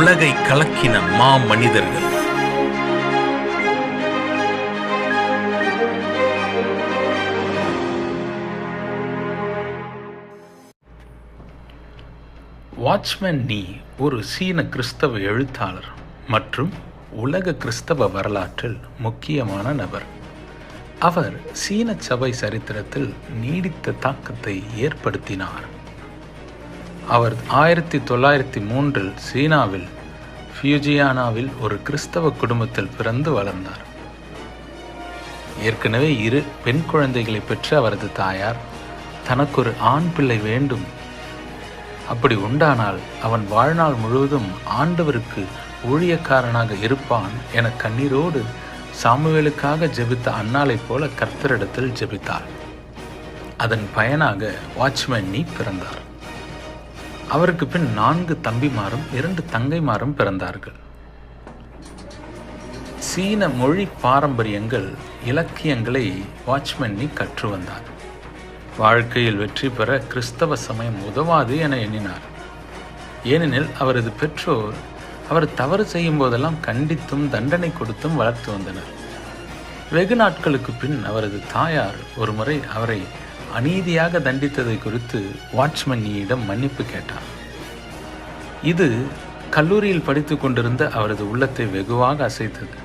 உலகை கலக்கின மா மனிதர்கள் வாட்ச்மேன் நீ ஒரு சீன கிறிஸ்தவ எழுத்தாளர் மற்றும் உலக கிறிஸ்தவ வரலாற்றில் முக்கியமான நபர். அவர் சீன சபை சரித்திரத்தில் நீடித்த தாக்கத்தை ஏற்படுத்தினார். அவர் ஆயிரத்தி தொள்ளாயிரத்தி மூன்றில் சீனாவில் ஃபியூஜியானாவில் ஒரு கிறிஸ்தவ குடும்பத்தில் பிறந்து வளர்ந்தார். ஏற்கனவே இரு பெண் குழந்தைகளை பெற்ற அவரது தாயார் தனக்கு ஒரு ஆண் பிள்ளை வேண்டும். அப்படி உண்டானால் அவன் வாழ்நாள் முழுவதும் ஆண்டவருக்கு ஊழியக்காரனாக இருப்பான் என கண்ணீரோடு சாமுவேலுக்காக ஜெபித்த அன்னாலைப் போல கர்த்தரிடத்தில் ஜெபித்தாள். அதன் பயனாக வாட்ச்மேன் நீ பிறந்தார். அவருக்கு பின் நான்கு தம்பிமாரும் இரண்டு தங்கைமாரும் பிறந்தார்கள். சீன மொழி பாரம்பரியங்கள் இலக்கியங்களை வாட்ச்மேன் கற்று வந்தார். வாழ்க்கையில் வெற்றி பெற கிறிஸ்தவ சமயம் உதவாது என எண்ணினார். ஏனெனில் அவரது பெற்றோர் அவர் தவறு செய்யும் போதெல்லாம் கண்டித்தும் தண்டனை கொடுத்தும் வளர்த்து வந்தனர். வெகு நாட்களுக்கு பின் அவரது தாயார் ஒருமுறை அவரை அநீதியாக தண்டித்ததை குறித்து வாட்ச்மன்னியிடம் மன்னிப்பு கேட்டார் இது கல்லூரியில் படித்து கொண்டிருந்த அவரது உள்ளத்தை வெகுவாக அசைத்தது.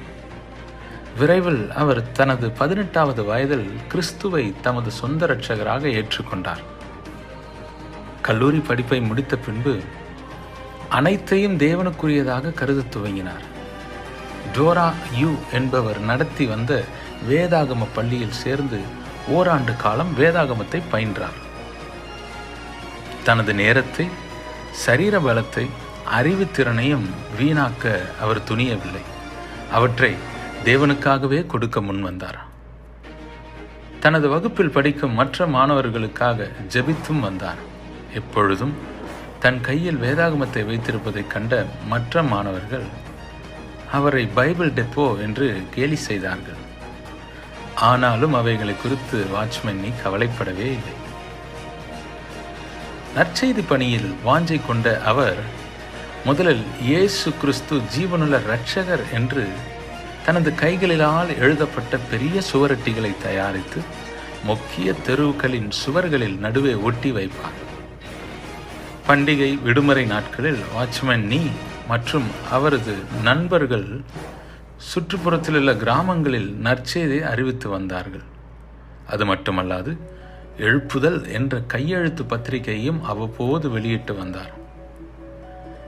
விரைவில் அவர் தனது பதினெட்டாவது வயதில் கிறிஸ்துவை தமது சொந்த இரட்சகராக ஏற்றுக்கொண்டார். கல்லூரி படிப்பை முடித்த பின்பு அனைத்தையும் தேவனுக்குரியதாக கருதத் துவங்கினார். டோரா யூ என்பவர் நடத்தி வந்த வேதாகம பள்ளியில் சேர்ந்து ஓராண்டு காலம் வேதாகமத்தை பயின்றார். தனது நேரத்தை சரீர பலத்தை அறிவுத்திறனையும் வீணாக்க அவர் துணியவில்லை. அவற்றை தேவனுக்காகவே கொடுக்க முன்வந்தார் தனது வகுப்பில் படிக்கும் மற்ற மாணவர்களுக்காக ஜெபித்தும் வந்தார். எப்பொழுதும் தன் கையில் வேதாகமத்தை வைத்திருப்பதைக் கண்ட மற்ற மாணவர்கள் அவரை பைபிள் டெப்போ என்று கேலி செய்தார்கள். ஆனாலும் அவைகளை குறித்து வாட்ச்மேன் நீ கவலைப்படவே இல்லை. நற்செய்தி பணியில் வாஞ்சை கொண்ட அவர் முதலில் இயேசு கிறிஸ்து ஜீவனுள்ள இரட்சகர் என்று தனது கைகளிலால் எழுதப்பட்ட பெரிய சுவரொட்டிகளை தயாரித்து முக்கிய தெருவுகளின் சுவர்களில் நடுவே ஒட்டி வைப்பார். பண்டிகை விடுமுறை நாட்களில் வாட்ச்மேன் நீ மற்றும் அவரது நண்பர்கள் சுற்றுப்புறத்தில் உள்ள கிராமங்களில் நற்செய்தியை அறிவித்து வந்தார்கள். அது மட்டுமல்லாது எழுப்புதல் என்ற கையெழுத்து பத்திரிகையையும் அவ்வப்போது வெளியிட்டு வந்தார்.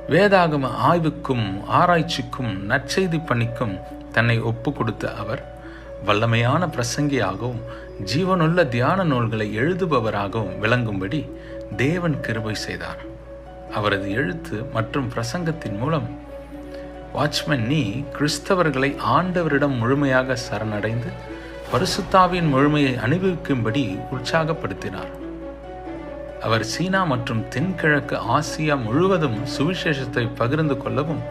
வேதாகம ஆய்வுக்கும் ஆராய்ச்சிக்கும் நற்செய்தி பணிக்கும் தன்னை ஒப்பு கொடுத்த அவர் வல்லமையான பிரசங்கியாகவும் ஜீவனுள்ள தியான நூல்களை எழுதுபவராகவும் விளங்கும்படி தேவன் கிருபை செய்தார். அவரது எழுத்து மற்றும் பிரசங்கத்தின் மூலம் வாட்ச்மேன் நீ கிறிஸ்தவர்களை ஆண்டவரிடம் முழுமையாக சரணடைந்து பரிசுத்தாவின் முழுமையை அனுபவிக்கும்படி உற்சாகப்படுத்தினார். அவர் சீனா மற்றும் தென்கிழக்கு ஆசியா முழுவதும் சுவிசேஷத்தை பகிர்ந்து கொள்ளவும்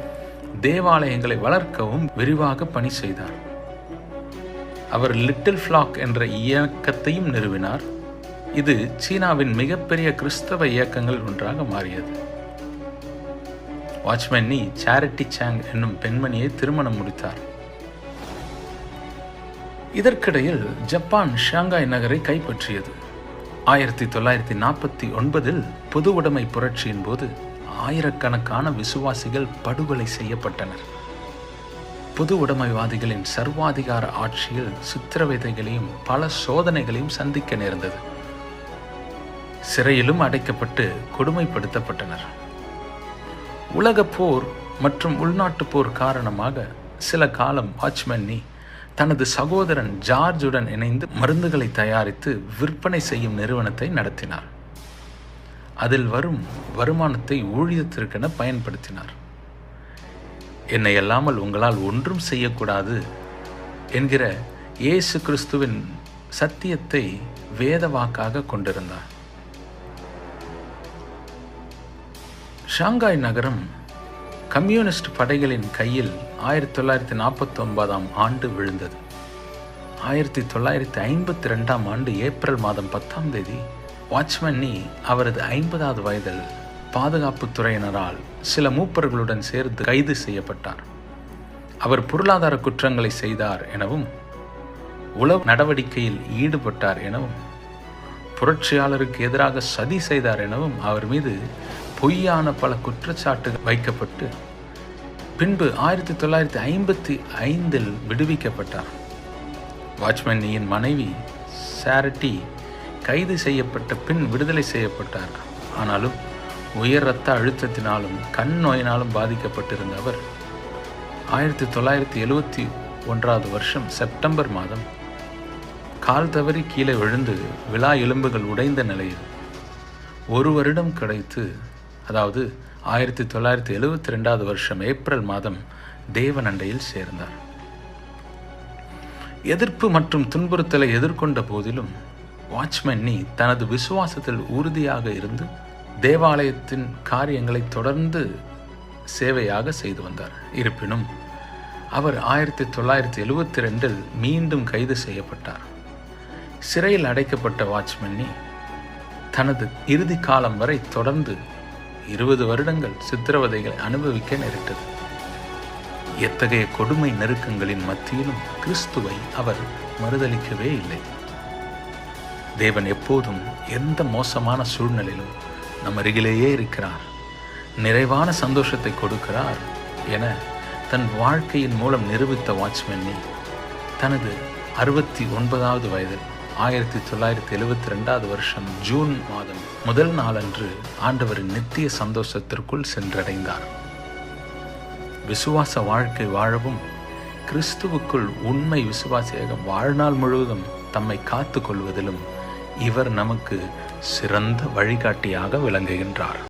தேவாலயங்களை வளர்க்கவும் விரிவாக பணி செய்தார். அவர் லிட்டில் ஃப்ளாக் என்ற இயக்கத்தையும் நிறுவினார். இது சீனாவின் மிகப்பெரிய கிறிஸ்தவ இயக்கங்கள் ஒன்றாக மாறியது. வாட்ச்மேன் சேரிட்டி சாங் என்னும் பெண்மணியை திருமணம் முடித்தார். இதற்கிடையில் ஜப்பான் ஷாங்காய் நகரை கைப்பற்றியது. ஆயிரத்தி தொள்ளாயிரத்தி நாற்பத்தி ஒன்பதில் பொது உடைமை புரட்சியின் போது ஆயிரக்கணக்கான விசுவாசிகள் படுகொலை செய்யப்பட்டனர். பொது உடைமைவாதிகளின் சர்வாதிகார ஆட்சியில் சித்திரவதைகளையும் பல சோதனைகளையும் சந்திக்க நேர்ந்தது. சிறையிலும் அடைக்கப்பட்டு கொடுமைப்படுத்தப்பட்டனர். உலகப் போர் மற்றும் உள்நாட்டுப் போர் காரணமாக சில காலம் வாட்ச்மேன் நீ தனது சகோதரன் ஜார்ஜுடன் இணைந்து மருந்துகளை தயாரித்து விற்பனை செய்யும் நிறுவனத்தை நடத்தினார். அதில் வரும் வருமானத்தை ஊழியத்திற்கென பயன்படுத்தினார். என்னை அல்லாமல் உங்களால் ஒன்றும் செய்யக்கூடாது என்கிற இயேசு கிறிஸ்துவின் சத்தியத்தை வேதவாக்காக கொண்டிருந்தார். ஷாங்காய் நகரம் கம்யூனிஸ்ட் படைகளின் கையில் ஆயிரத்தி தொள்ளாயிரத்தி நாற்பத்தி ஒன்பதாம் ஆண்டு விழுந்தது. ஆயிரத்தி தொள்ளாயிரத்தி ஐம்பத்தி ரெண்டாம் ஆண்டு ஏப்ரல் மாதம் பத்தாம் தேதி வாட்ச்மேன் அவரது ஐம்பதாவது வயதில் பாதுகாப்பு துறையினரால் சில மூப்பர்களுடன் சேர்ந்து கைது செய்யப்பட்டார். அவர் பொருளாதார குற்றங்களை செய்தார் எனவும் உளவு நடவடிக்கையில் ஈடுபட்டார் எனவும் புரட்சியாளருக்கு எதிராக சதி செய்தார் எனவும் அவர் மீது பொய்யான பல குற்றச்சாட்டுகள் வைக்கப்பட்டு பின்பு ஆயிரத்தி தொள்ளாயிரத்தி ஐம்பத்தி ஐந்தில் விடுவிக்கப்பட்டார். வாட்ச்மேனியின் மனைவி சாரட்டி கைது செய்யப்பட்ட பின் விடுதலை செய்யப்பட்டார். ஆனாலும் உயர் இரத்த அழுத்தத்தினாலும் கண் நோயினாலும் பாதிக்கப்பட்டிருந்த அவர் ஆயிரத்தி தொள்ளாயிரத்தி எழுவத்தி ஒன்றாவது வருஷம் செப்டம்பர் மாதம் கால் தவறி கீழே விழுந்து விழா எலும்புகள் உடைந்த நிலையில் ஒரு வருடம் கிடைத்து அதாவது ஆயிரத்தி தொள்ளாயிரத்தி எழுவத்தி ரெண்டாவது வருஷம் ஏப்ரல் மாதம் தேவநண்டையில் சேர்ந்தார். எதிர்ப்பு மற்றும் துன்புறுத்தலை எதிர்கொண்ட போதிலும் வாட்ச்மேன்னி தனது விசுவாசத்தில் உறுதியாக இருந்து தேவாலயத்தின் காரியங்களை தொடர்ந்து சேவையாக செய்து வந்தார். இருப்பினும் அவர் ஆயிரத்தி தொள்ளாயிரத்தி எழுவத்தி ரெண்டில் மீண்டும் கைது செய்யப்பட்டார். சிறையில் அடைக்கப்பட்ட வாட்ச்மேன்னி தனது இறுதி காலம் வரை தொடர்ந்து இருபது வருடங்கள் சித்திரவதைகளை அனுபவிக்க நேரிட்டது. எத்தகைய கொடுமை நெருக்கங்களின் மத்தியிலும் கிறிஸ்துவை அவர் மறுதளிக்கவே இல்லை. தேவன் எப்போதும் எந்த மோசமான சூழ்நிலையிலும் நம் அருகிலேயே இருக்கிறார். நிறைவான சந்தோஷத்தை கொடுக்கிறார் என தன் வாழ்க்கையின் மூலம் நிரூபித்த வாட்ச்மேன் தனது அறுபத்தி ஒன்பதாவது வயதில் ஆயிரத்தி தொள்ளாயிரத்தி எழுவத்தி ரெண்டாவது வருஷம் ஜூன் மாதம் முதல் நாளன்று ஆண்டவரின் நித்திய சந்தோஷத்திற்குள் சென்றடைந்தார். விசுவாச வாழ்க்கை வாழவும் கிறிஸ்துவுக்குள் உண்மை விசுவாசியாக வாழ்நாள் முழுவதும் தம்மை காத்து கொள்வதிலும் இவர் நமக்கு சிறந்த வழிகாட்டியாக விளங்குகின்றார்.